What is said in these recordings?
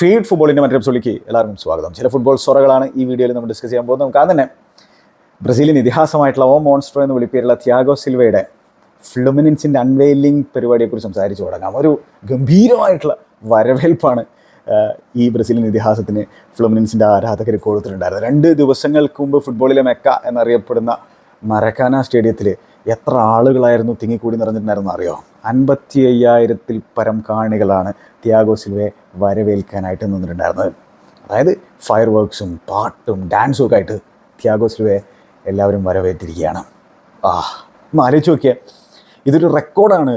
Feed ഫുട്ബോളിന്റെ മറ്റൊരു എപ്പിസോഡിലേക്ക് എല്ലാവർക്കും സ്വാഗതം. ചില ഫുട്ബോൾ സ്വറകളാണ് ഈ വീഡിയോയിൽ നമ്മൾ ഡിസ്കസ് ചെയ്യാൻ പോകുന്നത്. നമുക്ക് ആദ്യം തന്നെ ബ്രസീലിന് ഇതിഹാസമായിട്ടുള്ള ഓ മോൺസ്റ്റർ എന്ന് വിളിപ്പേരുള്ള ത്യാഗോ സിൽവയുടെ ഫ്ലുമിനൻസിന്റെ അൺവെയിലിംഗ് പരിപാടിയെക്കുറിച്ച് സംസാരിച്ചു തുടങ്ങാം. ഒരു ഗംഭീരമായിട്ടുള്ള വരവേൽപ്പാണ് ഈ ബ്രസീലിൻ ഇതിഹാസത്തിന് ഫ്ലുമിനൻസിന്റെ ആരാധകർ കൊടുത്തിട്ടുണ്ടായിരുന്നത്. രണ്ട് ദിവസങ്ങൾക്ക് മുമ്പ് ഫുട്ബോളിലെ മെക്ക എന്നറിയപ്പെടുന്ന മരക്കാന സ്റ്റേഡിയത്തിൽ എത്ര ആളുകളായിരുന്നു തിങ്ങിക്കൂടി നിറഞ്ഞിട്ടുണ്ടായിരുന്നു അറിയോ? അൻപത്തി അയ്യായിരത്തിൽ പരം കാണികളാണ് ത്യാഗോ സിൽവയെ വരവേൽക്കാനായിട്ട് നിന്നിട്ടുണ്ടായിരുന്നത്. അതായത് ഫയർ വർക്ക്സും പാട്ടും ഡാൻസും ഒക്കെ ആയിട്ട് ത്യാഗോ സിൽവയെ എല്ലാവരും വരവേറ്റിരിക്കുകയാണ്. ആ ഒന്ന് ആലോചിച്ച് നോക്കിയാൽ ഇതൊരു റെക്കോർഡാണ്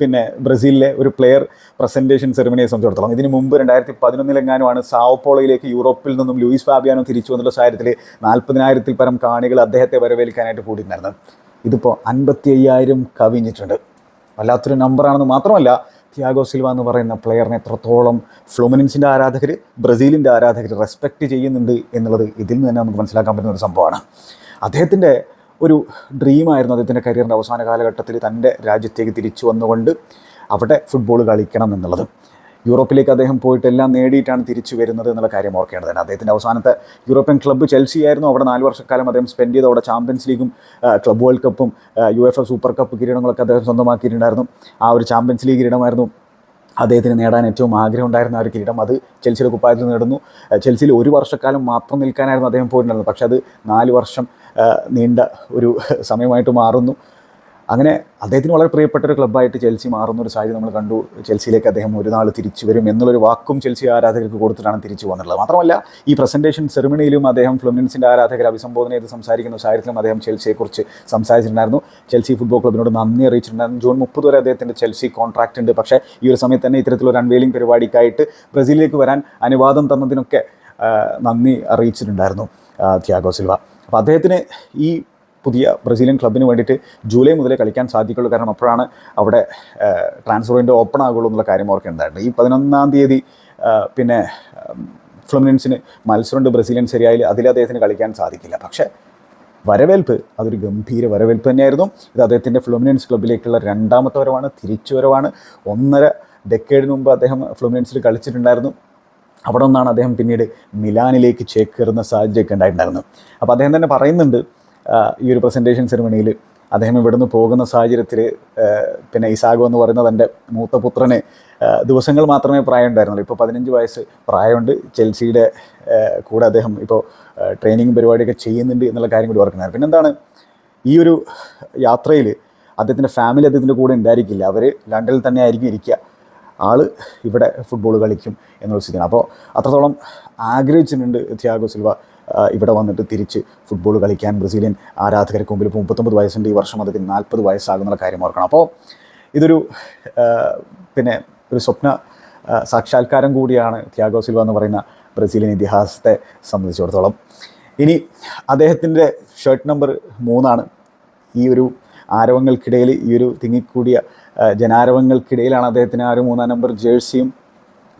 പിന്നെ ബ്രസീലിലെ ഒരു പ്ലെയർ പ്രസന്റേഷൻ സെറിമണിയെ സംബന്ധിച്ചിടത്തോളം. ഇതിന് മുമ്പ് രണ്ടായിരത്തി പതിനൊന്നിലെങ്ങാനുമാണ് സാവപ്പോളയിലേക്ക് യൂറോപ്പിൽ നിന്നും ലൂയിസ് ഫാബിയാനോ തിരിച്ചു വന്നുള്ള സാഹചര്യത്തിൽ നാൽപ്പതിനായിരത്തിൽ പരം കാണികൾ അദ്ദേഹത്തെ വരവേൽക്കാനായിട്ട് കൂടിയിട്ടുണ്ടായിരുന്നു ഇതിപ്പോൾ അൻപത്തി അയ്യായിരം കവിഞ്ഞിട്ടുണ്ട്. വല്ലാത്തൊരു നമ്പറാണെന്ന് മാത്രമല്ല ത്യാഗോ സിൽവ എന്ന് പറയുന്ന പ്ലെയറിനെ എത്രത്തോളം ഫ്ലൂമിനൻസിന്റെ ആരാധകർ ബ്രസീലിന്റെ ആരാധകർ റെസ്പെക്റ്റ് ചെയ്യുന്നുണ്ട് എന്നുള്ളത് ഇതിൽ നിന്ന് തന്നെ നമുക്ക് മനസ്സിലാക്കാൻ പറ്റുന്ന ഒരു സംഭവമാണ്. അദ്ദേഹത്തിന്റെ ഒരു ഡ്രീമായിരുന്നു അദ്ദേഹത്തിന്റെ കരിയറിന്റെ അവസാന കാലഘട്ടത്തിൽ തന്റെ രാജ്യത്തേക്ക് തിരിച്ചു വന്നുകൊണ്ട് അവിടെ ഫുട്ബോൾ കളിക്കണം എന്നുള്ളത്. യൂറോപ്പിലേക്ക് അദ്ദേഹം പോയിട്ട് എല്ലാം നേടിയിട്ടാണ് തിരിച്ചു വരുന്നത് എന്നുള്ള കാര്യം ഓർക്കേണ്ടതാണ് അദ്ദേഹത്തിന്റെ അവസാനത്തെ യൂറോപ്യൻ ക്ലബ്ബ് ചെൽസി ആയിരുന്നു അവിടെ നാല് വർഷക്കാലം അദ്ദേഹം സ്പെൻഡ് ചെയ്ത് അവിടെ ചാമ്പ്യൻസ് ലീഗും ക്ലബ് വേൾഡ് കപ്പും U F A super cup കിരീടങ്ങളൊക്കെ അദ്ദേഹം സ്വന്തമാക്കിയിട്ടുണ്ടായിരുന്നു. ആ ഒരു ചാമ്പ്യൻസ് ലീഗ് കിരീടമായിരുന്നു അദ്ദേഹത്തിന് നേടാൻ ഏറ്റവും ആഗ്രഹം ഉണ്ടായിരുന്ന ഒരു കിരീടം. അത് ചെൽസിയുടെ കുപ്പായത്തിൽ നേടുന്നു. ചെൽസിയിൽ ഒരു വർഷക്കാലം മാത്രം നിൽക്കാനായിരുന്നു അദ്ദേഹം പോയിട്ടുണ്ടായിരുന്നത്. പക്ഷേ അത് നാല് വർഷം നീണ്ട ഒരു സമയമായിട്ട് മാറുന്നു. അങ്ങനെ അദ്ദേഹത്തിന് വളരെ പ്രിയപ്പെട്ട ഒരു ക്ലബ്ബായിട്ട് ചെൽസി മാറുന്ന ഒരു സാഹചര്യം നമ്മൾ കണ്ടു. ചെൽസിയിലേക്ക് അദ്ദേഹം ഒരു നാൾ തിരിച്ചു വരും എന്നുള്ളൊരു വാക്കും ചെൽസി ആരാധകർക്ക് കൊടുത്തിട്ടാണ് തിരിച്ചു വന്നിട്ടുള്ളത്. മാത്രമല്ല ഈ പ്രസന്റേഷൻ സെറിമണിയിലും അദ്ദേഹം ഫ്ലുമിനൻസിന്റെ ആരാധകരെ അഭിസംബോധന ചെയ്ത് സംസാരിക്കുന്ന സാഹചര്യത്തിലും അദ്ദേഹം ചെൽസിയെക്കുറിച്ച് സംസാരിച്ചിട്ടുണ്ടായിരുന്നു. ചെൽസി ഫുട്ബോൾ ക്ലബിനോട് നന്ദി അറിയിച്ചിട്ടുണ്ടായിരുന്നു. ജൂൺ മുപ്പത് വരെ അദ്ദേഹത്തിന്റെ ചെൽസി കോൺട്രാക്റ്റ് ഉണ്ട്. പക്ഷേ ഈ ഒരു സമയത്ത് തന്നെ ഇത്തരത്തിലൊരു അൺവെയിലിംഗ് പരിപാടിക്കായിട്ട് ബ്രസീലിലേക്ക് വരാൻ അനുവാദം തന്നതിനൊക്കെ നന്ദി അറിയിച്ചിട്ടുണ്ടായിരുന്നു ത്യാഗോ സിൽവ. അപ്പോൾ അദ്ദേഹത്തിന് ഈ പുതിയ ബ്രസീലിയൻ ക്ലബിന് വേണ്ടിയിട്ട് ജൂലൈ മുതലേ കളിക്കാൻ സാധിക്കുള്ളൂ. കാരണം അപ്പോഴാണ് അവിടെ ട്രാൻസ്ഫർ വിൻഡോ ഓപ്പൺ ആകുള്ളൂ എന്നുള്ള കാര്യം ഓർക്കേണ്ടതായിട്ട് ഈ പതിനൊന്നാം തീയതി പിന്നെ ഫ്ലമിനൻസിന് മത്സരമുണ്ട് ബ്രസീലിയൻ ശരിയായാലും അതിൽ അദ്ദേഹത്തിന് കളിക്കാൻ സാധിക്കില്ല. പക്ഷേ വരവേൽപ്പ് അതൊരു ഗംഭീര വരവേൽപ്പ് തന്നെയായിരുന്നു. ഇത് അദ്ദേഹത്തിന്റെ ഫ്ലൂമിനൻസ് ക്ലബിലേക്കുള്ള രണ്ടാമത്തെ വരവാണ് തിരിച്ചുവരവാണ് ഒന്നര ഡെക്കേഡിന് മുമ്പ് അദ്ദേഹം ഫ്ലൂമിനൻസിൽ കളിച്ചിട്ടുണ്ടായിരുന്നു. അവിടെ നിന്നാണ് അദ്ദേഹം പിന്നീട് മിലാനിലേക്ക് ചേക്കേറുന്ന സാഹചര്യമൊക്കെ ഉണ്ടായിട്ടുണ്ടായിരുന്നു അപ്പോൾ അദ്ദേഹം തന്നെ പറയുന്നുണ്ട് ഈ ഒരു പ്രസന്റേഷൻ സെറിമണിയിൽ അദ്ദേഹം ഇവിടുന്ന് പോകുന്ന സാഹചര്യത്തിൽ പിന്നെ ഇസാഗോ എന്ന് പറയുന്ന തന്റെ മൂത്ത പുത്രന് ദിവസങ്ങൾ മാത്രമേ പ്രായം ഉണ്ടായിരുന്നുള്ളൂ ഇപ്പോൾ പതിനഞ്ച് വയസ്സ് പ്രായമുണ്ട്. ചെൽസിയുടെ കൂടെ അദ്ദേഹം ഇപ്പോൾ ട്രെയിനിങ് പരിപാടിയൊക്കെ ചെയ്യുന്നുണ്ട് എന്നുള്ള കാര്യം കൂടി ഓർക്കുന്നത് പിന്നെന്താണ്? ഈ ഒരു യാത്രയിൽ അദ്ദേഹത്തിന്റെ ഫാമിലി അദ്ദേഹത്തിന്റെ കൂടെ ഉണ്ടായിരിക്കില്ല. അവർ ലണ്ടനിൽ തന്നെ ആയിരിക്കും ഇരിക്കുക. ആൾ ഇവിടെ ഫുട്ബോൾ കളിക്കും എന്നുള്ള സ്ഥിതിയാണ്. അപ്പോൾ അത്രത്തോളം ആഗ്രഹിച്ചിട്ടുണ്ട് ത്യാഗോ സിൽവ. ഇവിടെ വന്നിട്ട് തിരിച്ച് ഫുട്ബോൾ കളിക്കാൻ ബ്രസീലിയൻ ആരാധകർക്ക് മുമ്പിൽ ഇപ്പോൾ മുപ്പത്തൊമ്പത് വയസ്സുണ്ട്. ഈ വർഷം അദ്ദേഹത്തിന് നാൽപ്പത് വയസ്സാകുന്നുള്ള കാര്യം ഓർക്കണം. അപ്പോൾ ഇതൊരു പിന്നെ ഒരു സ്വപ്ന സാക്ഷാത്കാരം കൂടിയാണ് ത്യാഗോ സിൽവ എന്ന് പറയുന്ന ബ്രസീലിയൻ ഇതിഹാസത്തെ സംബന്ധിച്ചിടത്തോളം. ഇനി അദ്ദേഹത്തിന്റെ ഷർട്ട് നമ്പർ മൂന്നാണ്. ഈ ഒരു ആരവങ്ങൾക്കിടയിൽ ഈ ഒരു തിങ്ങിക്കൂടിയ ജനാരവങ്ങൾക്കിടയിലാണ് അദ്ദേഹത്തിന് ആ ഒരു മൂന്നാം നമ്പർ ജേഴ്സിയും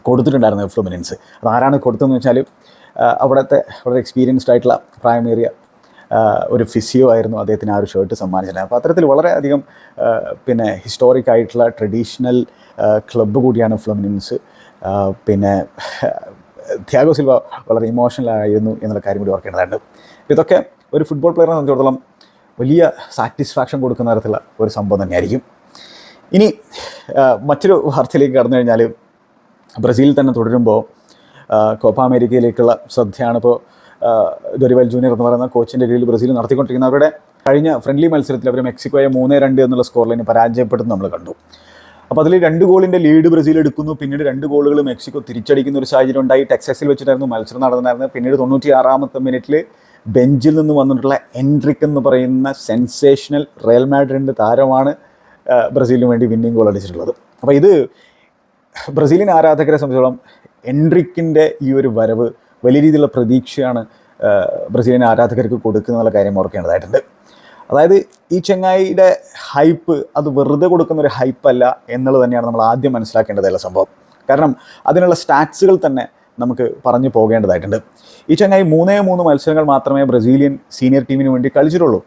കൊടുത്തിട്ടുണ്ടായിരുന്നത് ഫ്ലുമിനൻസ് അതാരാണ് കൊടുത്തതെന്ന് വെച്ചാൽ അവിടുത്തെ വളരെ എക്സ്പീരിയൻസ്ഡ് ആയിട്ടുള്ള പ്രായമേറിയ ഒരു ഫിസിയോ ആയിരുന്നു അദ്ദേഹത്തിന് ആ ഒരു ഷർട്ട് സമ്മാനിച്ചത്. അപ്പോൾ അത്തരത്തിൽ വളരെയധികം പിന്നെ ഹിസ്റ്റോറിക് ആയിട്ടുള്ള ട്രഡീഷണൽ ക്ലബ്ബ് കൂടിയാണ് ഫ്ലമിനിൻസ് പിന്നെ ത്യാഗോ സിൽവ വളരെ ഇമോഷണൽ ആയിരുന്നു എന്നുള്ള കാര്യം കൂടി ഓർക്കേണ്ടതുണ്ട്. ഇതൊക്കെ ഒരു ഫുട്ബോൾ പ്ലെയറിനെ സംബന്ധിച്ചിടത്തോളം വലിയ സാറ്റിസ്ഫാക്ഷൻ കൊടുക്കുന്ന തരത്തിലുള്ള ഒരു സംഭവം തന്നെയായിരിക്കും. ഇനി മറ്റൊരു വാർത്തയിലേക്ക് കടന്നു കഴിഞ്ഞാൽ ബ്രസീലിൽ തന്നെ തുടരുമ്പോൾ കോപ്പ അമേരിക്കയിലേക്കുള്ള ശ്രദ്ധയാണ് ഇപ്പോൾ ഡൊരിവൽ ജൂനിയർ എന്ന് പറയുന്ന കോച്ചിന്റെ കീഴിൽ ബ്രസീൽ നടത്തിക്കൊണ്ടിരിക്കുന്ന അവരുടെ കഴിഞ്ഞ ഫ്രണ്ട്ലി മത്സരത്തിൽ അവർ മെക്സിക്കോയെ മൂന്ന് രണ്ട് എന്നുള്ള സ്കോർ ലൈന് പരാജയപ്പെടുന്നത് നമ്മൾ കണ്ടു. അപ്പോൾ അതിൽ രണ്ട് ഗോളിന്റെ ലീഡ് ബ്രസീൽ എടുക്കുന്നു. പിന്നീട് രണ്ട് ഗോളുകൾ മെക്സിക്കോ തിരിച്ചടിക്കുന്ന ഒരു സാഹചര്യം ഉണ്ടായി. ടെക്സസിൽ വെച്ചിട്ടായിരുന്നു മത്സരം നടന്നായിരുന്നത് പിന്നീട് തൊണ്ണൂറ്റി ആറാമത്തെ മിനിറ്റിൽ ബെഞ്ചിൽ നിന്ന് വന്നിട്ടുള്ള എൻട്രിക് എന്ന് പറയുന്ന സെൻസേഷണൽ റയൽ മാഡ്രിഡിന്റെ താരമാണ് ബ്രസീലിന് വേണ്ടി വിന്നിംഗ് ഗോൾ അടിച്ചിട്ടുള്ളത്. അപ്പോൾ ഇത് ബ്രസീലിയൻ ആരാധകരെ സംബന്ധിച്ചോളം എൻട്രിക്കിന്റെ ഈ ഒരു വരവ് വലിയ രീതിയിലുള്ള പ്രതീക്ഷയാണ് ബ്രസീലിയൻ ആരാധകർക്ക് കൊടുക്കുന്നുള്ള കാര്യം ഓർക്കേണ്ടതായിട്ടുണ്ട്. അതായത് ഈ ചെങ്ങായിയുടെ ഹൈപ്പ് അത് വെറുതെ കൊടുക്കുന്ന ഒരു ഹൈപ്പല്ല എന്നുള്ളത് തന്നെയാണ് നമ്മൾ ആദ്യം മനസ്സിലാക്കേണ്ടതായുള്ള സംഭവം. കാരണം അതിനുള്ള സ്റ്റാറ്റ്സുകൾ തന്നെ നമുക്ക് പറഞ്ഞു പോകേണ്ടതായിട്ടുണ്ട്. ഈ ചങ്ങായി മൂന്നേ മൂന്ന് മത്സരങ്ങൾ മാത്രമേ ബ്രസീലിയൻ സീനിയർ ടീമിന് വേണ്ടി കളിച്ചിട്ടുള്ളൂ.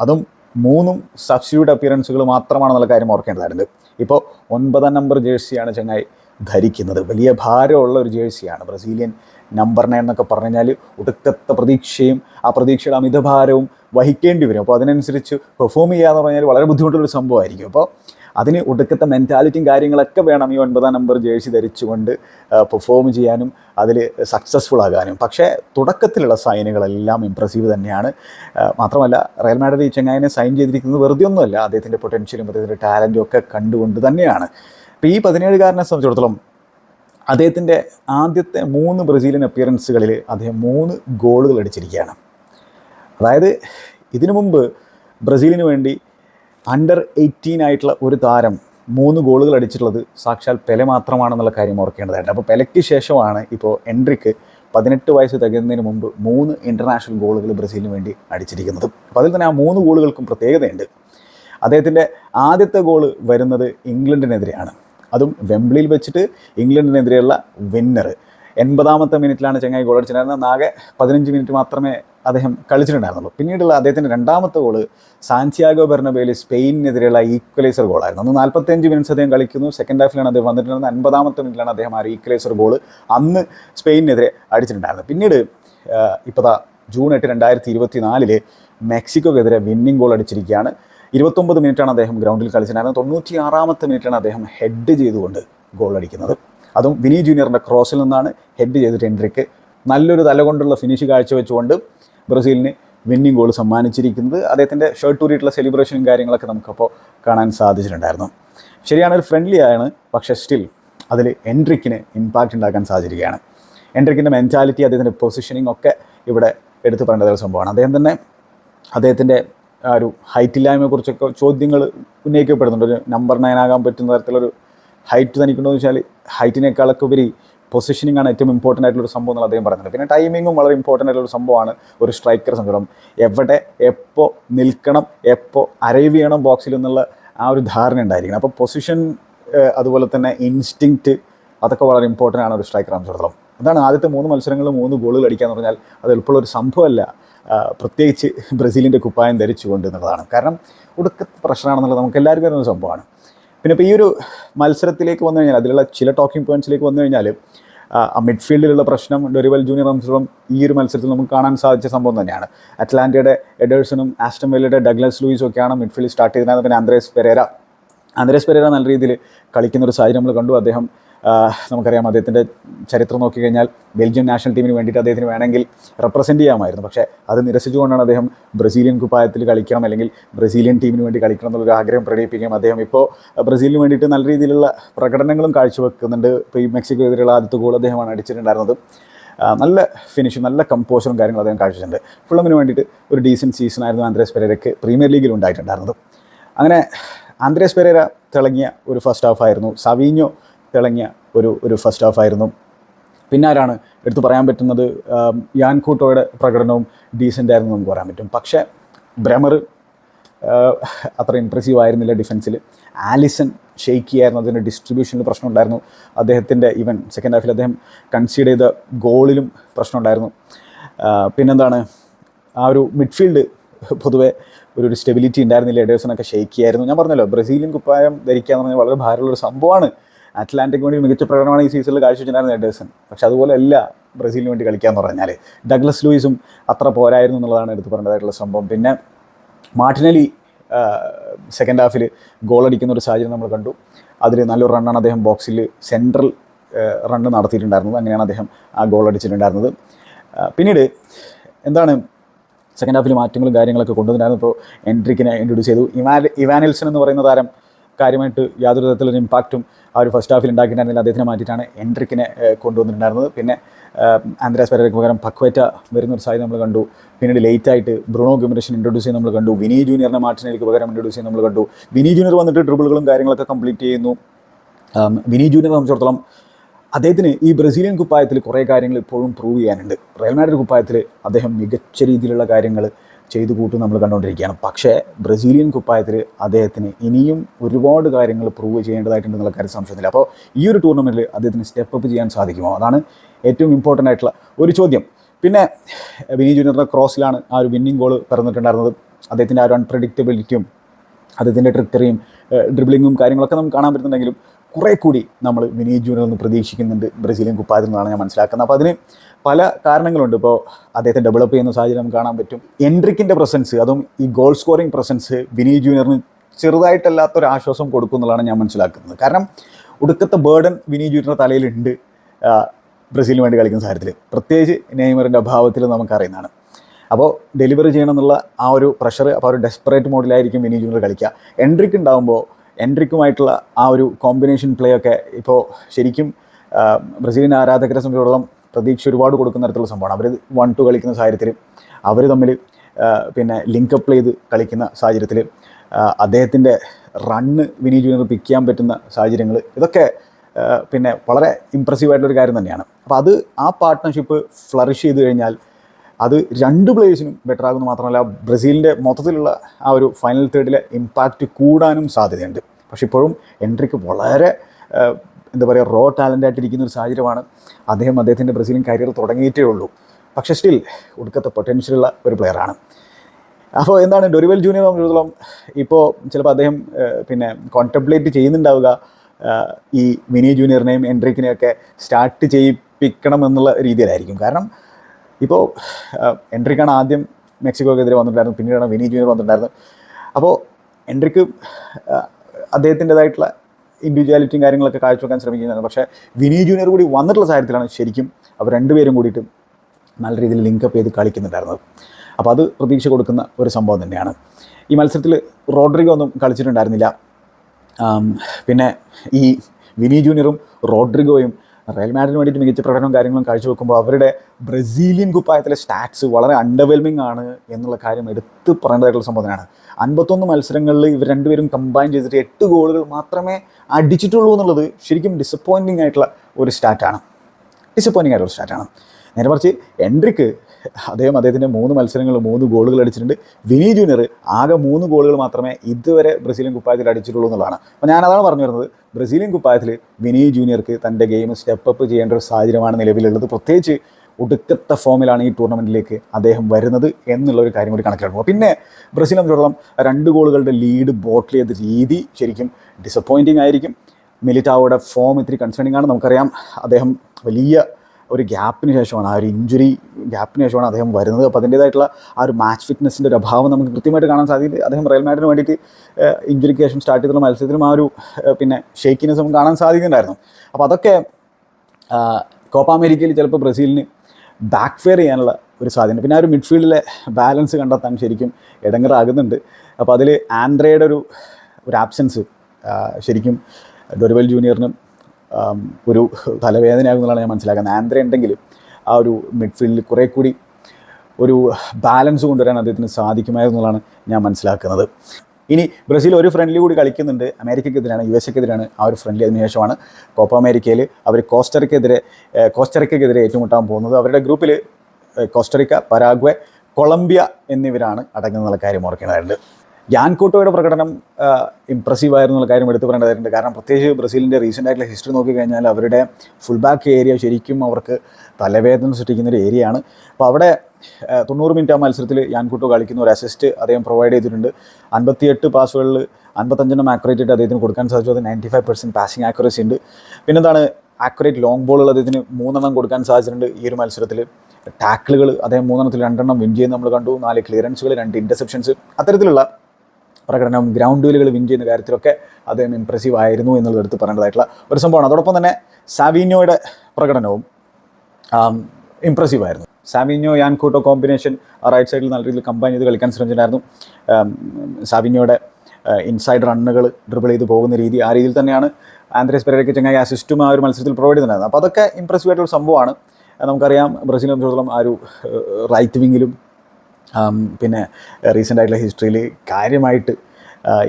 അതും മൂന്നും സബ്സ്റ്റിറ്റ്യൂട്ട് അപ്പിയറൻസുകൾ മാത്രമാണെന്നുള്ള കാര്യം ഓർക്കേണ്ടതായിട്ടുണ്ട്. ഇപ്പോൾ ഒൻപതാം നമ്പർ ജേഴ്സിയാണ് ചങ്ങായി. ധരിക്കുന്നത്. വലിയ ഭാരമുള്ള ഒരു ജേഴ്സിയാണ്. ബ്രസീലിയൻ നമ്പർ നയൻ എന്നൊക്കെ പറഞ്ഞു കഴിഞ്ഞാൽ ഒടുക്കത്തെ പ്രതീക്ഷയും ആ പ്രതീക്ഷയുടെ അമിതഭാരവും വഹിക്കേണ്ടി വരും. അപ്പോൾ അതിനനുസരിച്ച് പെർഫോം ചെയ്യുക എന്ന് പറഞ്ഞാൽ വളരെ ബുദ്ധിമുട്ടുള്ളൊരു സംഭവമായിരിക്കും. അപ്പോൾ അതിന് ഒടുക്കത്തെ മെന്റാലിറ്റിയും കാര്യങ്ങളൊക്കെ വേണം ഈ ഒൻപതാം നമ്പർ ജേഴ്സി ധരിച്ചുകൊണ്ട് പെർഫോം ചെയ്യാനും അതിൽ സക്സസ്ഫുൾ ആകാനും. പക്ഷേ തുടക്കത്തിലുള്ള സൈനുകളെല്ലാം ഇമ്പ്രസീവ് തന്നെയാണ്. മാത്രമല്ല റയൽ മാഡ്രിഡ് ഈ ചെങ്ങായനെ സൈൻ ചെയ്തിരിക്കുന്നത് വെറുതെ ഒന്നുമല്ല. അദ്ദേഹത്തിന്റെ പൊട്ടൻഷ്യലും അദ്ദേഹത്തിന്റെ ടാലന്റും ഒക്കെ കണ്ടുകൊണ്ട് തന്നെയാണ്. അപ്പോൾ ഈ പതിനേഴുകാരനെ സംബന്ധിച്ചിടത്തോളം അദ്ദേഹത്തിന്റെ ആദ്യത്തെ മൂന്ന് ബ്രസീലിയൻ അപ്പിയറൻസുകളിൽ അദ്ദേഹം മൂന്ന് ഗോളുകൾ അടിച്ചിരിക്കുകയാണ്. അതായത് ഇതിനു മുമ്പ് ബ്രസീലിന് വേണ്ടി അണ്ടർ എയ്റ്റീൻ ആയിട്ടുള്ള ഒരു താരം മൂന്ന് ഗോളുകൾ അടിച്ചിട്ടുള്ളത് സാക്ഷാൽ പെലെ മാത്രമാണെന്നുള്ള കാര്യം ഓർക്കേണ്ടതായിട്ട് അപ്പോൾ പെലയ്ക്ക് ശേഷമാണ് ഇപ്പോൾ എൻട്രിക്ക് പതിനെട്ട് വയസ്സ് തികയുന്നതിന് മുമ്പ് മൂന്ന് ഇന്റർനാഷണൽ ഗോളുകൾ ബ്രസീലിന് വേണ്ടി അടിച്ചിരിക്കുന്നത്. അപ്പോൾ അതിൽ തന്നെ ആ മൂന്ന് ഗോളുകൾക്കും പ്രത്യേകതയുണ്ട്. അദ്ദേഹത്തിന്റെ ആദ്യത്തെ ഗോൾ വരുന്നത് ഇംഗ്ലണ്ടിനെതിരെയാണ്. അതും വെംബ്ലിയിൽ വെച്ചിട്ട് ഇംഗ്ലണ്ടിനെതിരെയുള്ള വിന്നർ എൺപതാമത്തെ മിനിറ്റിലാണ് ചെങ്ങായി ഗോൾ അടിച്ചിട്ടുണ്ടായിരുന്നത്. ആകെ പതിനഞ്ച് മിനിറ്റ് മാത്രമേ അദ്ദേഹം കളിച്ചിട്ടുണ്ടായിരുന്നുള്ളൂ. പിന്നീടുള്ള അദ്ദേഹത്തിന്റെ രണ്ടാമത്തെ ഗോൾ സാന്റിയാഗോ ബെർണബേയിൽ സ്പെയിനിനെതിരെയുള്ള ഈക്വലൈസർ ഗോളായിരുന്നു അന്ന് നാൽപ്പത്തഞ്ച് മിനിറ്റ്സ് അദ്ദേഹം കളിക്കുന്നു. സെക്കൻഡ് ഹാഫിലാണ് അദ്ദേഹം വന്നിട്ടുണ്ടായിരുന്നത്. അൻപതാമത്തെ മിനിറ്റിലാണ് അദ്ദേഹം ആ ഈക്വലൈസർ ഗോൾ അന്ന് സ്പെയിനിനെതിരെ അടിച്ചിട്ടുണ്ടായിരുന്നത്. പിന്നീട് ഇപ്പോൾ ജൂൺ എട്ട് രണ്ടായിരത്തി ഇരുപത്തി നാലിൽ മെക്സിക്കോക്കെതിരെ വിന്നിംഗ് ഗോൾ അടിച്ചിരിക്കുകയാണ്. ഇരുപത്തൊമ്പത് മിനിറ്റാണ് അദ്ദേഹം ഗ്രൗണ്ടിൽ കളിച്ചിട്ടുണ്ടായിരുന്നത് തൊണ്ണൂറ്റി ആറാമത്തെ മിനിറ്റാണ് അദ്ദേഹം ഹെഡ് ചെയ്തുകൊണ്ട് ഗോൾ അടിക്കുന്നത്. അതും വിനി ജൂനിയറിന്റെ ക്രോസിൽ നിന്നാണ് ഹെഡ് ചെയ്ത് എൻട്രിക്ക് നല്ലൊരു തല കൊണ്ടുള്ള ഫിനിഷ് കാഴ്ചവെച്ചുകൊണ്ട് ബ്രസീലിന് വിന്നിംഗ് ഗോൾ സമ്മാനിച്ചിരിക്കുന്നത്. അദ്ദേഹത്തിന്റെ ഷർട്ട് ഊരിയിട്ടുള്ള സെലിബ്രേഷനും കാര്യങ്ങളൊക്കെ നമുക്കപ്പോൾ കാണാൻ സാധിച്ചിട്ടുണ്ടായിരുന്നു. ശരിയാണ് ഒരു ഫ്രണ്ട്ലി ആണ് പക്ഷേ സ്റ്റിൽ അതിൽ എൻട്രിക്കിന് ഇമ്പാക്റ്റ് ഉണ്ടാക്കാൻ സാധിച്ചിരിക്കുകയാണ് എൻട്രിക്കിന്റെ മെന്റാലിറ്റി അദ്ദേഹത്തിന്റെ പൊസിഷനിങ് ഒക്കെ ഇവിടെ എടുത്തു പറയേണ്ട ഒരു സംഭവമാണ്. അദ്ദേഹം തന്നെ അദ്ദേഹത്തിന്റെ ആ ഒരു ഹൈറ്റില്ലായ്മയെക്കുറിച്ചൊക്കെ ചോദ്യങ്ങൾ ഉന്നയിക്കപ്പെടുന്നുണ്ട്. ഒരു നമ്പർ നയൻ ആകാൻ പറ്റുന്ന തരത്തിലൊരു ഹൈറ്റ് തനിക്കുണ്ടോ എന്ന് വെച്ചാൽ ഹൈറ്റിനേക്കാളൊക്കെ ഉപരി പൊസിഷനിങ് ആണ് ഏറ്റവും ഇമ്പോർട്ടന്റ് ആയിട്ടുള്ള ഒരു സംഭവം എന്നുള്ള അദ്ദേഹം പറയുന്നത്. പിന്നെ ടൈമിങ്ങും വളരെ ഇമ്പോർട്ടന്റ് ആയിട്ടുള്ള ഒരു സംഭവമാണ് ഒരു സ്ട്രൈക്കർ സംഘടം എവിടെ എപ്പോൾ നിൽക്കണം എപ്പോൾ അറൈവ് ചെയ്യണം ബോക്സിൽ എന്നുള്ള ആ ഒരു ധാരണ ഉണ്ടായിരിക്കണം. അപ്പോൾ പൊസിഷൻ അതുപോലെ തന്നെ ഇൻസ്റ്റിങ്ക്റ്റ് അതൊക്കെ വളരെ ഇമ്പോർട്ടന്റ് ആണ് ഒരു സ്ട്രൈക്കർ സംബന്ധിച്ചിടത്തോളം അതാണ് ആദ്യത്തെ മൂന്ന് മത്സരങ്ങളിൽ മൂന്ന് ഗോളുകൾ അടിക്കുക എന്ന് പറഞ്ഞാൽ അത് എളുപ്പമുള്ള ഒരു സംഭവമല്ല. പ്രത്യേകിച്ച് ബ്രസീലിന്റെ കുപ്പായം ധരിച്ചുകൊണ്ട് എന്നുള്ളതാണ്. കാരണം ഒടുക്കത്തെ പ്രശ്നമാണെന്നുള്ളത് നമുക്ക് എല്ലാവർക്കും അറിയുന്ന സംഭവമാണ്. പിന്നെ ഇപ്പോൾ ഈ ഒരു മത്സരത്തിലേക്ക് വന്നു കഴിഞ്ഞാൽ അതിലുള്ള ചില ടോക്കിംഗ് പോയിന്റ്സിലേക്ക് വന്നു കഴിഞ്ഞാൽ മിഡ്ഫീൽഡിലുള്ള പ്രശ്നം ഡെറിവൽ ജൂനിയർ സംബന്ധിച്ചിടത്തോളം ഈ ഒരു മത്സരത്തിൽ നമുക്ക് കാണാൻ സാധിച്ച സംഭവം തന്നെയാണ്. അറ്റ്ലാന്റയുടെ എഡേഴ്സണും ആസ്റ്റം വെല്ലയുടെ ഡഗ്ലസ് ലൂയിസും ഒക്കെയാണ് മിഡ്ഫീൽഡ് സ്റ്റാർട്ട് ചെയ്തിരുന്നത് പിന്നെ ആന്ത്രേസ് പെരേര. ആന്ത്രേസ് പെരേര നല്ല രീതിയിൽ കളിക്കുന്ന ഒരു സാഹചര്യം നമ്മൾ കണ്ടു. അദ്ദേഹം നമുക്കറിയാം അദ്ദേഹത്തിന്റെ ചരിത്രം നോക്കിക്കഴിഞ്ഞാൽ ബെൽജിയം നാഷണൽ ടീമിന് വേണ്ടിയിട്ട് അദ്ദേഹത്തിന് വേണമെങ്കിൽ റെപ്രസെന്റ് ചെയ്യാമായിരുന്നു. പക്ഷേ അത് നിരസിച്ചുകൊണ്ടാണ് അദ്ദേഹം ബ്രസീലിയൻ കുപ്പായത്തിൽ കളിക്കണം അല്ലെങ്കിൽ ബ്രസീലിയൻ ടീമിന് വേണ്ടി കളിക്കണം എന്നുള്ളൊരു ആഗ്രഹം പ്രകടിപ്പിക്കുകയും അദ്ദേഹം ഇപ്പോൾ ബ്രസീലിന് വേണ്ടിയിട്ട് നല്ല രീതിയിലുള്ള പ്രകടനങ്ങളും കാഴ്ചവെക്കുന്നുണ്ട്. ഇപ്പോൾ ഈ മെക്സിക്കോ എതിരെയുള്ള ആദ്യത്തെ ഗോൾ അദ്ദേഹമാണ് അടിച്ചിട്ടുണ്ടായിരുന്നത്. നല്ല ഫിനിഷും നല്ല കമ്പോസറും കാര്യങ്ങളും അദ്ദേഹം കാഴ്ചവെച്ചിട്ടുണ്ട്. ഫുള്ളമിന് വേണ്ടിയിട്ട് ഒരു ഡീസന്റ് സീസണായിരുന്നു ആന്ത്രേസ് പെരേരയ്ക്ക് പ്രീമിയർ ലീഗിൽ ഉണ്ടായിട്ടുണ്ടായിരുന്നത്. അങ്ങനെ ആന്ത്രേസ് പെരേര തിളങ്ങിയ ഒരു ഫസ്റ്റ് ഹാഫ് ആയിരുന്നു. സവീഞ്ഞോ തിളങ്ങിയ ഒരു ഒരു ഫസ്റ്റ് ഹാഫ് ആയിരുന്നു. പിന്നെ ആരാണ് എടുത്തു പറയാൻ പറ്റുന്നത്? യാൻകൂട്ടോയുടെ യാൻ കൂട്ടോയുടെ പ്രകടനവും ഡീസന്റ് ആയിരുന്നു നമുക്ക് പറയാൻ പറ്റും. പക്ഷേ ബ്രമർ അത്ര ഇമ്പ്രസീവ് ആയിരുന്നില്ല ഡിഫൻസിൽ ആലിസൺ ഷെയ്ക്കി ആയിരുന്നു അതിന്റെ ഡിസ്ട്രിബ്യൂഷനിൽ പ്രശ്നമുണ്ടായിരുന്നു അദ്ദേഹത്തിന്റെ ഇവൻ സെക്കൻഡ് ഹാഫിൽ അദ്ദേഹം കൺസീഡ് ചെയ്ത ഗോളിലും പ്രശ്നമുണ്ടായിരുന്നു പിന്നെന്താണ്? ആ ഒരു മിഡ്ഫീൽഡ് പൊതുവേ ഒരു ഒരു സ്റ്റെബിലിറ്റി ഉണ്ടായിരുന്നില്ല. എഡേഴ്സണൊക്കെ ഷെയ്ക്ക് ആയിരുന്നു ഞാൻ പറഞ്ഞല്ലോ ബ്രസീലിയൻ കുപ്പായം ധരിക്കുക എന്ന് പറഞ്ഞാൽ വളരെ ഭാരമുള്ളൊരു സംഭവമാണ്. അറ്റ്ലാന്റിക് വേണ്ടി മികച്ച പ്രകടനമാണ് ഈ സീസണിൽ കാഴ്ചവെച്ചിട്ടുണ്ടായിരുന്നത് എഡേഴ്സൺ പക്ഷെ അതുപോലെ അല്ല ബ്രസീലിന് വേണ്ടി കളിക്കാന്ന് പറഞ്ഞാൽ ഡഗ്ലസ് ലൂയിസും അത്ര പോരായിരുന്നു എന്നുള്ളതാണ് എടുത്ത് പറഞ്ഞതായിട്ടുള്ള സംഭവം. പിന്നെ മാർട്ടിനലി സെക്കൻഡ് ഹാഫിൽ ഗോൾ അടിക്കുന്ന ഒരു സാഹചര്യം നമ്മൾ കണ്ടു. അതിൽ നല്ലൊരു റണ്ണാണ് അദ്ദേഹം ബോക്സിൽ സെൻട്രൽ റണ്ണ് നടത്തിയിട്ടുണ്ടായിരുന്നത്. അങ്ങനെയാണ് അദ്ദേഹം ആ ഗോൾ അടിച്ചിട്ടുണ്ടായിരുന്നത്. പിന്നീട് എന്താണ് സെക്കൻഡ് ഹാഫിൽ മാറ്റങ്ങളും കാര്യങ്ങളൊക്കെ കൊണ്ടുവന്നിട്ടായിരുന്നു ഇപ്പോൾ എൻട്രിക്കിനെ ഇൻട്രൊഡ്യൂസ് ചെയ്തു. ഇവാൻ ഇവാനിൽസൺ എന്ന് പറയുന്ന താരം കാര്യമായിട്ട് യാതൊരു തരത്തിലൊരു ഇമ്പാക്റ്റും ആ ഒരു ഫസ്റ്റ് ഹാഫിൽ ഉണ്ടാക്കിയിട്ടുണ്ടായിരുന്നില്ല. അദ്ദേഹത്തിനെ മാറ്റിയിട്ടാണ് എൻട്രിക്കിനെ കൊണ്ടുവന്നിട്ടുണ്ടായിരുന്നത്. പിന്നെ ആന്ധ്രാസ് പെരേരയ്ക്ക് പകരം പക്വേറ്റ വരുന്ന ഒരു സാഹചര്യം നമ്മൾ കണ്ടു. പിന്നീട് ലേറ്റ് ആയിട്ട് ബ്രൂണോ ഗിമറേഷൻ ഇൻട്രൊഡ്യൂസ് ചെയ്യുന്ന നമ്മൾ കണ്ടു. വിനി ജൂനിയറിനെ മാർട്ടിനേക്ക് പകരം ഇൻട്രൊഡ്യൂസ് ചെയ്യുന്ന നമ്മൾ കണ്ടു. വിനി ജൂനിയർ വന്നിട്ട് ട്രിബിളുകളും കാര്യങ്ങളൊക്കെ കംപ്ലീറ്റ് ചെയ്യുന്നു. വിനി ജൂനിയർ സംബന്ധിച്ചിടത്തോളം അദ്ദേഹത്തിന് ഈ ബ്രസീലിയൻ കുപ്പായത്തിൽ കുറേ കാര്യങ്ങൾ ഇപ്പോഴും പ്രൂവ് ചെയ്യാനുണ്ട്. റയൽ മാഡ്രിഡ് കുപ്പായത്തിൽ അദ്ദേഹം മികച്ച രീതിയിലുള്ള കാര്യങ്ങൾ ചെയ്തു കൂട്ടും നമ്മൾ കണ്ടുകൊണ്ടിരിക്കുകയാണ്. പക്ഷേ ബ്രസീലിയൻ കുപ്പായത്തിൽ അദ്ദേഹത്തിന് ഇനിയും ഒരുപാട് കാര്യങ്ങൾ പ്രൂവ് ചെയ്യേണ്ടതായിട്ടുണ്ടെന്നുള്ള കാര്യം സംശയത്തില്ല അപ്പോൾ ഈ ഒരു ടൂർണമെന്റിൽ അദ്ദേഹത്തിന് സ്റ്റെപ്പ് അപ്പ് ചെയ്യാൻ സാധിക്കുമോ? അതാണ് ഏറ്റവും ഇമ്പോർട്ടന്റ് ആയിട്ടുള്ള ഒരു ചോദ്യം. പിന്നെ വിനി ജൂനിയറിന്റെ ക്രോസിലാണ് ആ ഒരു വിന്നിംഗ് ഗോൾ പിറന്നിട്ടുണ്ടായിരുന്നത്. അദ്ദേഹത്തിന്റെ ആ ഒരു അൺപ്രഡിക്റ്റബിലിറ്റിയും അദ്ദേഹത്തിന്റെ ട്രിക്കറിയും ഡ്രിബ്ലിങ്ങും കാര്യങ്ങളൊക്കെ നമുക്ക് കാണാൻ പറ്റുന്നുണ്ടെങ്കിലും കുറേ കൂടി നമ്മൾ വിനീത് ജൂനിയർ നിന്ന് പ്രതീക്ഷിക്കുന്നുണ്ട് ബ്രസീലിയൻ കുപ്പായത്തിൽ നിന്നാണ് ഞാൻ മനസ്സിലാക്കുന്നത്. അപ്പോൾ അതിന് പല കാരണങ്ങളുണ്ട്. ഇപ്പോൾ അദ്ദേഹത്തെ ഡെവലപ്പ് ചെയ്യുന്ന സാഹചര്യം കാണാൻ പറ്റും. എൻട്രിക്കിന്റെ പ്രസൻസ് അതും ഈ ഗോൾ സ്കോറിംഗ് പ്രസൻസ് വിനി ജൂനിയറിന് ചെറുതായിട്ടല്ലാത്തൊരു ആശ്വാസം കൊടുക്കും എന്നുള്ളതാണ് ഞാൻ മനസ്സിലാക്കുന്നത്. കാരണം ഒടുക്കത്തെ ബേർഡൻ വിനി ജൂനിയറിന്റെ തലയിലുണ്ട്. ബ്രസീലിന് വേണ്ടി കളിക്കുന്ന സാഹചര്യത്തിൽ പ്രത്യേകിച്ച് നെയ്മറിന്റെ അഭാവത്തിൽ നമുക്കറിയുന്നതാണ് അപ്പോൾ ഡെലിവറി ചെയ്യണം എന്നുള്ള ആ ഒരു പ്രഷർ അപ്പോൾ ഒരു ഡെസ്പറേറ്റ് മോഡിലായിരിക്കും വിനി ജൂനിയർ കളിക്കുക. എൻട്രിക്ക് ഉണ്ടാകുമ്പോൾ എൻട്രിക്കുമായിട്ടുള്ള ആ ഒരു കോമ്പിനേഷൻ പ്ലേ ഒക്കെ ഇപ്പോൾ ശരിക്കും ബ്രസീലിന്റെ ആരാധകരെ സംബന്ധിച്ചിടത്തോളം പ്രതീക്ഷ ഒരുപാട് കൊടുക്കുന്ന തരത്തിലുള്ള സംഭവമാണ്. അവർ വൺ ടു കളിക്കുന്ന സാഹചര്യത്തിൽ അവർ തമ്മിൽ പിന്നെ ലിങ്കപ്പ് ചെയ്ത് കളിക്കുന്ന സാഹചര്യത്തിൽ അദ്ദേഹത്തിന്റെ റണ്ണ് വിനീത് ജൂനിയർ പിക്ക് ചെയ്യാൻ പറ്റുന്ന സാഹചര്യങ്ങൾ ഇതൊക്കെ പിന്നെ വളരെ ഇമ്പ്രസീവ് ആയിട്ടുള്ളൊരു കാര്യം തന്നെയാണ്. അപ്പോൾ അത് ആ പാർട്ട്ണർഷിപ്പ് ഫ്ലറിഷ് ചെയ്ത് കഴിഞ്ഞാൽ അത് രണ്ട് പ്ലേയേഴ്സിനും ബെറ്റർ ആകുന്നു മാത്രമല്ല ബ്രസീലിന്റെ മൊത്തത്തിലുള്ള ആ ഒരു ഫൈനൽ തേർഡിലെ ഇമ്പാക്റ്റ് കൂടാനും സാധ്യതയുണ്ട്. പക്ഷെ ഇപ്പോഴും എൻട്രിക്ക് വളരെ എന്താ പറയുക റോ ടാലന്റ് ആയിട്ടിരിക്കുന്ന ഒരു സാഹചര്യമാണ് അദ്ദേഹം അദ്ദേഹത്തിന്റെ ബ്രസീലിയൻ കരിയർ തുടങ്ങിയിട്ടേ ഉള്ളൂ. പക്ഷേ സ്റ്റിൽ ഒടുക്കത്തെ പൊട്ടൻഷ്യലുള്ള ഒരു പ്ലെയറാണ് അപ്പോൾ എന്താണ് ഡൊറിവൽ ജൂനിയർ സംബന്ധിച്ചിടത്തോളം ഇപ്പോൾ ചിലപ്പോൾ അദ്ദേഹം പിന്നെ കോൺറ്റംപ്ലേറ്റ് ചെയ്യുന്നുണ്ടാവുക. ഈ മിനി ജൂനിയറിനെയും എൻട്രിക്കിനെയൊക്കെ സ്റ്റാർട്ട് ചെയ്യിപ്പിക്കണം എന്നുള്ള രീതിയിലായിരിക്കും. കാരണം ഇപ്പോൾ എൻട്രിക്കാണ് ആദ്യം മെക്സിക്കോക്കെതിരെ വന്നിട്ടുണ്ടായിരുന്നു പിന്നീടാണ് വിനി ജൂനിയർ വന്നിട്ടുണ്ടായിരുന്നത്. അപ്പോൾ എൻട്രിക്ക് അദ്ദേഹത്തിന്റെതായിട്ടുള്ള ഇൻഡിവിജ്വാലിറ്റിയും കാര്യങ്ങളൊക്കെ കാഴ്ചവെക്കാൻ ശ്രമിക്കുന്നതാണ്. പക്ഷേ വിനീ ജൂനിയർ കൂടി വന്നിട്ടുള്ള സാഹചര്യത്തിലാണ് ശരിക്കും അവർ രണ്ടുപേരും കൂടിയിട്ട് നല്ല രീതിയിൽ ലിങ്കപ്പ് ചെയ്ത് കളിക്കുന്നുണ്ടായിരുന്നത്. അപ്പോൾ അത് പ്രതീക്ഷ കൊടുക്കുന്ന ഒരു സംഭവം തന്നെയാണ്. ഈ മത്സരത്തിൽ റോഡ്രിഗോ ഒന്നും കളിച്ചിട്ടുണ്ടായിരുന്നില്ല. പിന്നെ ഈ വിനീ ജൂനിയറും റോഡ്രിഗോയും റയൽ മാഡിന് വേണ്ടിയിട്ട് മികച്ച പ്രകടനവും കാര്യങ്ങളും കാഴ്ചവെക്കുമ്പോൾ അവരുടെ ബ്രസീലിയൻ കുപ്പായത്തിലെ സ്റ്റാറ്റ്സ് വളരെ അണ്ടർവെൽമിംഗ് ആണ് എന്നുള്ള കാര്യം എടുത്ത് പറയേണ്ടതായിട്ടുള്ള സംഭവം തന്നെയാണ്. അൻപത്തൊന്ന് മത്സരങ്ങളിൽ ഇവർ രണ്ടുപേരും കമ്പൈൻ ചെയ്തിട്ട് എട്ട് ഗോളുകൾ മാത്രമേ അടിച്ചിട്ടുള്ളൂ എന്നുള്ളത് ശരിക്കും ഡിസപ്പോയിന്റിംഗ് ആയിട്ടുള്ള ഒരു സ്റ്റാറ്റാണ് ഡിസപ്പോയിന്റിംഗ് ആയിട്ടുള്ള സ്റ്റാറ്റാണ് നേരെ മറിച്ച് എൻട്രിക്ക് അദ്ദേഹം അദ്ദേഹത്തിന്റെ മൂന്ന് മത്സരങ്ങൾ മൂന്ന് ഗോളുകൾ അടിച്ചിട്ടുണ്ട്. വിനി ജൂനിയർ ആകെ മൂന്ന് ഗോളുകൾ മാത്രമേ ഇതുവരെ ബ്രസീലിയൻ കുപ്പായത്തിൽ അടിച്ചിട്ടുള്ളൂ എന്നുള്ളതാണ്. അപ്പോൾ ഞാനതാണ് പറഞ്ഞു വരുന്നത്. ബ്രസീലിയൻ കുപ്പായത്തിൽ വിനി ജൂനിയർക്ക് തന്റെ ഗെയിം സ്റ്റെപ്പ് അപ്പ് ചെയ്യേണ്ട ഒരു സാഹചര്യമാണ് നിലവിലുള്ളത്. പ്രത്യേകിച്ച് ഒടുക്കത്തെ ഫോമിലാണ് ഈ ടൂർണമെന്റിലേക്ക് അദ്ദേഹം വരുന്നത് എന്നുള്ള ഒരു കാര്യം കൂടി കണക്കിലെടുക്കുക. പിന്നെ ബ്രസീൽ സംബന്ധിച്ചിടത്തോളം രണ്ട് ഗോളുകളുടെ ലീഡ് ബോട്ടിൽ ചെയ്ത രീതി ശരിക്കും ഡിസപ്പോയിന്റിംഗ് ആയിരിക്കും. മിലിറ്റാവോയുടെ ഫോം ഇത്തിരി കൺസേണിംഗ് ആണ്. നമുക്കറിയാം അദ്ദേഹം വലിയ ഒരു ഗ്യാപ്പിന് ശേഷമാണ് ആ ഒരു ഇഞ്ചുറി ഗ്യാപ്പിന് ശേഷമാണ് അദ്ദേഹം വരുന്നത്. അപ്പോൾ അതിന്റേതായിട്ടുള്ള ആ ഒരു മാച്ച് ഫിറ്റ്നസിന്റെ ഒരു അഭാവം നമുക്ക് കൃത്യമായിട്ട് കാണാൻ സാധിക്കും. അദ്ദേഹം റയൽ മാഡിന് വേണ്ടിയിട്ട് ഇഞ്ചുറിക്ക് ശേഷം സ്റ്റാർട്ട് ചെയ്തുള്ള മത്സരത്തിലും ആ ഒരു പിന്നെ ഷെയ്ക്കിനെസ് നമുക്ക് കാണാൻ സാധിക്കുന്നുണ്ടായിരുന്നു. അപ്പോൾ അതൊക്കെ കോപ്പ അമേരിക്കയിൽ ചിലപ്പോൾ ബ്രസീലിന് ബാക്ക് ഫെയർ ചെയ്യാനുള്ള ഒരു സാധ്യത പിന്നെ ആ ഒരു മിഡ്ഫീൽഡിലെ ബാലൻസ് കണ്ടെത്താൻ ശരിക്കും ഇടങ്ങറാകുന്നുണ്ട്. അപ്പോൾ അതിൽ ആൻഡ്രയുടെ ഒരു ഒരു ആബ്സെൻസ് ശരിക്കും ഡൊറിവൽ ജൂനിയറിനും ഒരു തലവേദനയാകുന്നതാണ് ഞാൻ മനസ്സിലാക്കുന്നത്. ആൻഡ്ര ഉണ്ടെങ്കിൽ ആ ഒരു മിഡ്ഫീൽഡിൽ കുറേ കൂടി ഒരു ബാലൻസ് കൊണ്ടുവരാൻ അദ്ദേഹത്തിന് സാധിക്കുമായിരുന്നുള്ളതാണ് ഞാൻ മനസ്സിലാക്കുന്നത്. ഇനി ബ്രസീൽ ഒരു ഫ്രണ്ട്ലി കൂടി കളിക്കുന്നുണ്ട്. അമേരിക്കക്കെതിരാണ് യു എസ് എക്കെതിരാണ് ആ ഒരു ഫ്രണ്ട്ലി അതിന് ശേഷമാണ് കോപ്പ അമേരിക്കയിൽ അവർ കോസ്റ്ററിക്കെതിരെ കോസ്റ്ററിക്കെതിരെ ഏറ്റുമുട്ടാൻ പോകുന്നത്. അവരുടെ ഗ്രൂപ്പിൽ കോസ്റ്ററിക്ക പരാഗ്വെ കൊളംബിയ എന്നിവരാണ് അടങ്ങുന്നുള്ള കാര്യം ഓർക്കേണ്ടതായിട്ടുണ്ട്. യാൻകൂട്ടോയുടെ പ്രകടനം ഇമ്പ്രസീവ് ആയിരുന്നു എന്നുള്ള കാര്യം എടുത്തു പറയേണ്ടതായിട്ടുണ്ട്. കാരണം പ്രത്യേകിച്ച് ബ്രസീലിന്റെ റീസെന്റ് ആയിട്ടുള്ള ഹിസ്റ്ററി നോക്കിക്കഴിഞ്ഞാൽ അവരുടെ ഫുൾ ബാക്ക് ഏരിയ ശരിക്കും അവർക്ക് തലവേദന സൃഷ്ടിക്കുന്ന ഒരു ഏരിയയാണ് അപ്പോൾ അവിടെ തൊണ്ണൂറ് മിനിറ്റ് ആ മത്സരത്തിൽ യാൻകുട്ടോ കളിക്കുന്ന. ഒരു അസിസ്റ്റ് അദ്ദേഹം പ്രൊവൈഡ് ചെയ്തിട്ടുണ്ട്. അൻപത്തിയെട്ട് പാസുകളിൽ അൻപത്തഞ്ചെണ്ണം ആക്യുറേറ്റ് ആയിട്ട് അദ്ദേഹത്തിന് കൊടുക്കാൻ സാധിച്ചു. അത് ninety five percent passing accuracy ഉണ്ട്. പിന്നെന്താണ് ആക്യുറേറ്റ് ലോങ് ബോളുകൾ അദ്ദേഹത്തിന് മൂന്നെണ്ണം കൊടുക്കാൻ സാധിച്ചിട്ടുണ്ട് ഈ ഒരു മത്സരത്തിൽ ടാക്കിളുകൾ അദ്ദേഹം മൂന്നെണ്ണത്തിൽ രണ്ടെണ്ണം വിൻ ചെയ്യുന്ന നമ്മൾ കണ്ടു. നാല് ക്ലിയറൻസുകൾ രണ്ട് ഇന്റർസെപ്ഷൻസ് അത്തരത്തിലുള്ള പ്രകടനം ഗ്രൗണ്ട് ഡ്യൂലുകൾ വിൻ ചെയ്യുന്ന കാര്യത്തിലൊക്കെ അദ്ദേഹം ഇമ്പ്രസീവ് ആയിരുന്നു എന്നുള്ളത് എടുത്ത് പറയേണ്ടതായിട്ടുള്ള ഒരു സംഭവമാണ്. അതോടൊപ്പം തന്നെ സാവീനോയുടെ പ്രകടനവും ഇമ്പ്രസീവ് ആയിരുന്നു. സാവിനോ യാൻകൂട്ടോ കോമ്പിനേഷൻ റൈറ്റ് സൈഡിൽ നല്ല രീതിയിൽ കമ്പൈൻ ചെയ്ത് കളിക്കാൻ ശ്രമിച്ചിട്ടുണ്ടായിരുന്നു. സാവിന്യോയുടെ ഇൻസൈഡ് റണ്ണുകൾ ഡ്രിബിൾ ചെയ്ത് പോകുന്ന രീതി ആ രീതിയിൽ തന്നെയാണ് ആന്ത്രേസ് പെരയ്ക്ക് ചങ്ങായി അസിസ്റ്റും ആ ഒരു മത്സരത്തിൽ പ്രൊവൈഡ് ചെയ്തിട്ടുണ്ടായിരുന്നു അപ്പോൾ അതൊക്കെ ഇംപ്രസീവ് ആയിട്ടുള്ള സംഭവമാണ്. നമുക്കറിയാം ബ്രസീലിനെ സംബന്ധിച്ചിടത്തോളം ആ ഒരു റൈറ്റ് വിങ്ങിലും പിന്നെ റീസെന്റ് ആയിട്ടുള്ള ഹിസ്റ്ററിയിൽ കാര്യമായിട്ട്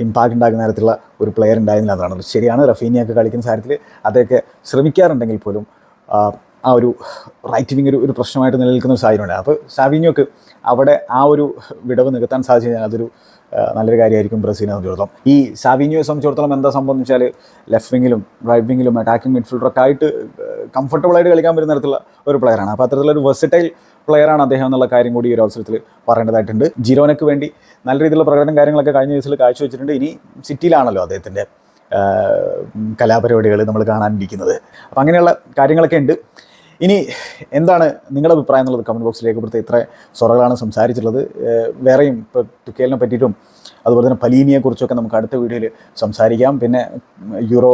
ഇമ്പാക്റ്റ് ഉണ്ടാക്കുന്ന തരത്തിലുള്ള ഒരു പ്ലെയർ ഉണ്ടായിരുന്നില്ല അതാണ് ശരിയാണ് റഫീനിയൊക്കെ കളിക്കുന്ന കാര്യത്തിൽ അതൊക്കെ ശ്രമിക്കാറുണ്ടെങ്കിൽ പോലും ആ, ഒരു റൈറ്റ് വിങ് ഒരു ഒരു പ്രശ്നമായിട്ട് നിലനിൽക്കുന്ന ഒരു സാഹചര്യമുണ്ട്. അപ്പോൾ സാവിഞ്ഞോക്ക് അവിടെ ആ ഒരു വിടവ് നികത്താൻ സാധിച്ചു കഴിഞ്ഞാൽ അതൊരു നല്ലൊരു കാര്യമായിരിക്കും ബ്രസീലിനെ സംബന്ധിച്ചിടത്തോളം. ഈ സാവിനിയോയെ സംബന്ധിച്ചിടത്തോളം എന്താ സംഭവം വെച്ചാൽ ലെഫ്റ്റ് വിങ്ങിലും റൈറ്റ് വിങ്ങിലും അറ്റാക്കിംഗ് മിഡ്ഫീൽഡറൊക്കെ ആയിട്ട് കംഫർട്ടബിളായിട്ട് കളിക്കാൻ പറ്റുന്ന തരത്തിലുള്ള ഒരു പ്ലെയറാണ് അപ്പോൾ അത്തരത്തിലുള്ള ഒരു വെർസറ്റൈൽ പ്ലെയറാണ് അദ്ദേഹം എന്നുള്ള കാര്യം കൂടി ഈ ഒരു അവസരത്തിൽ പറയേണ്ടതായിട്ടുണ്ട്. ജിരോനക്ക് വേണ്ടി നല്ല രീതിയിലുള്ള പ്രകടനം കാര്യങ്ങളൊക്കെ കഴിഞ്ഞ ദിവസത്തിൽ കാഴ്ചവെച്ചിട്ടുണ്ട്. ഇനി സിറ്റിയിലാണല്ലോ അദ്ദേഹത്തിന്റെ കലാപരിപാടികൾ നമ്മൾ കാണാനിരിക്കുന്നത്. അപ്പം അങ്ങനെയുള്ള കാര്യങ്ങളൊക്കെ ഉണ്ട്. ഇനി എന്താണ് നിങ്ങളുടെ അഭിപ്രായം എന്നുള്ളത് കമന്റ് ബോക്സിൽ രേഖപ്പെടുത്തി ഇത്ര സ്വറകളാണ് സംസാരിച്ചിട്ടുള്ളത്. വേറെയും ഇപ്പോൾ തുക്കേലിനെ പറ്റിയിട്ടും അതുപോലെ തന്നെ പലീനിയെക്കുറിച്ചൊക്കെ നമുക്ക് അടുത്ത വീഡിയോയിൽ സംസാരിക്കാം. പിന്നെ യൂറോ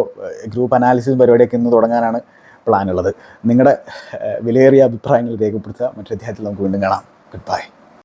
ഗ്രൂപ്പ് അനാലിസിസ് പരിപാടിയൊക്കെ ഇന്ന് തുടങ്ങാനാണ് പ്ലാൻ ഉള്ളത്. നിങ്ങളുടെ വിലയേറിയ അഭിപ്രായങ്ങൾ രേഖപ്പെടുത്തുക. മറ്റൊരു അധ്യായത്തിൽ നമുക്ക് വീണ്ടും കാണാം. Good bye